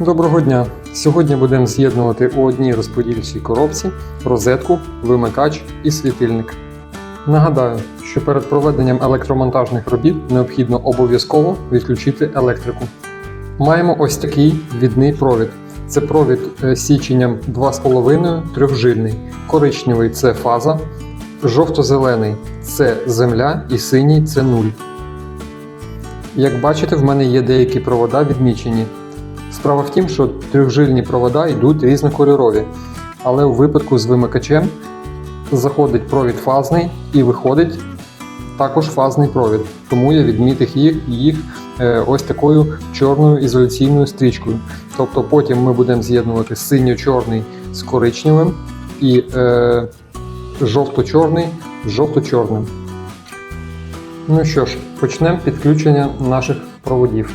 Доброго дня! Сьогодні будемо з'єднувати у одній розподільчій коробці розетку, вимикач і світильник. Нагадаю, що перед проведенням електромонтажних робіт необхідно обов'язково відключити електрику. Маємо ось такий відний провід. Це провід е, січенням 2,5 трьохжильний. Коричневий це фаза, жовто-зелений це земля і синій це нуль. Як бачите, в мене є деякі провода відмічені. Справа в тім, що трьохжильні провода йдуть різнокольорові, але у випадку з вимикачем заходить провід фазний і виходить також фазний провід. Тому я відмітив їх, їх е, ось такою чорною ізоляційною стрічкою. Тобто потім ми будемо з'єднувати синьо-чорний з коричневим і е, жовто-чорний з жовто-чорним. Ну що ж, почнемо підключення наших проводів.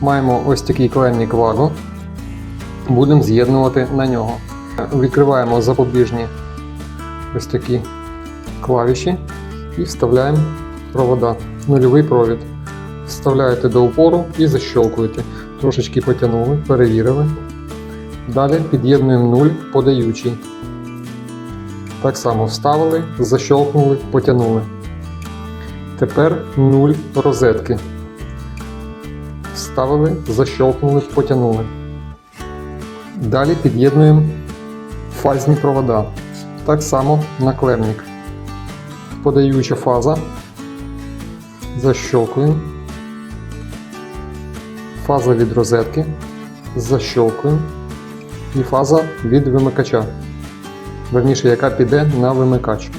Маємо ось такий клемник Vago. Будемо з'єднувати на нього. Відкриваємо запобіжні ось такі клавіші і вставляємо провода. Нульовий провід. Вставляєте до упору і защолкуєте. Трошечки потягнули, перевірили. Далі під'єднуємо нуль подаючий. Так само вставили, защолкнули, потягнули. Тепер нуль розетки. Вставили, защелкнули, потягнули. Далі під'єднуємо фазні провода. Так само наклемник. Подаюча фаза. Защелкуємо. Фаза від розетки. Защелкуємо. І фаза від вимикача. Верніше, яка піде на вимикач.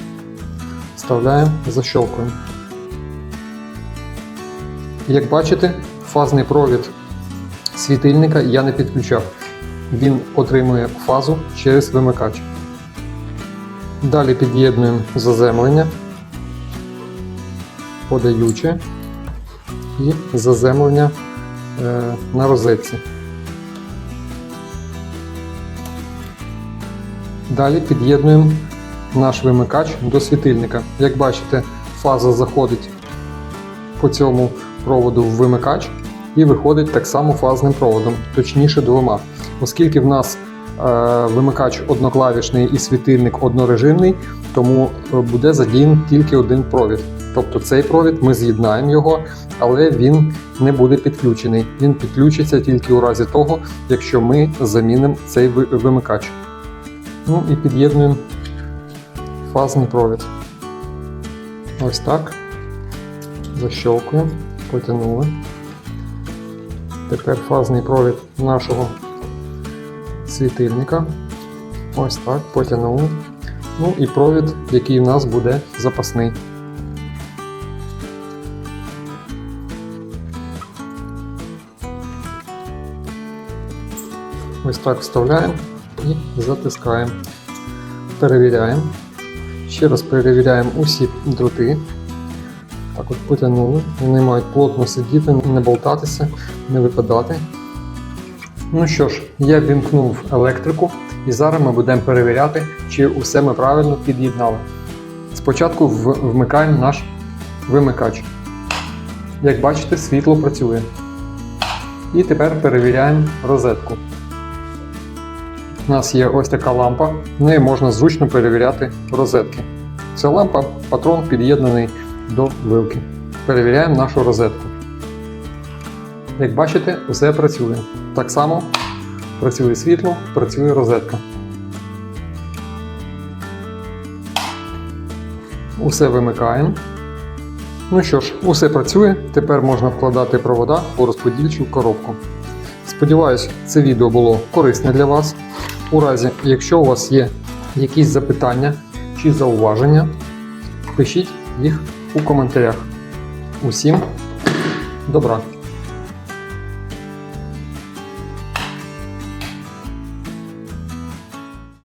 Вставляємо, защелкуємо. Як бачите, фазний провід світильника я не підключав. Він отримує фазу через вимикач. Далі під'єднуємо заземлення, подаюче і заземлення е, на розетці. Далі під'єднуємо наш вимикач до світильника. Як бачите, фаза заходить по цьому проводу в вимикач і виходить так само фазним проводом, точніше двома. Оскільки в нас е, вимикач одноклавішний і світильник однорежимний, тому е, буде задіян тільки один провід. Тобто цей провід ми з'єднаємо його, але він не буде підключений. Він підключиться тільки у разі того, якщо ми замінимо цей вимикач. Ну і під'єднуємо фазний провід. Ось так. Защелкуємо, потягнули. Тепер фазний провід нашого світильника. Ось так, потягнули. Ну і провід, який в нас буде запасний. Ось так вставляємо і затискаємо. Перевіряємо. Ще раз перевіряємо усі дроти. Так от потягнули. Вони мають плотно сидіти, не болтатися, не випадати. Ну що ж, я вімкнув електрику і зараз ми будемо перевіряти, чи усе ми правильно під'єднали. Спочатку вмикаємо наш вимикач. Як бачите, світло працює. І тепер перевіряємо розетку. У нас є ось така лампа, в неї можна зручно перевіряти розетки. Ця лампа патрон під'єднаний до вилки. Перевіряємо нашу розетку. Як бачите, усе працює. Так само працює світло, працює розетка. Усе вимикаємо. Ну що ж, усе працює. Тепер можна вкладати провода у розподільчу коробку. Сподіваюсь, це відео було корисне для вас. У разі, якщо у вас є якісь запитання чи зауваження, пишіть їх у коментарях. Усім добра!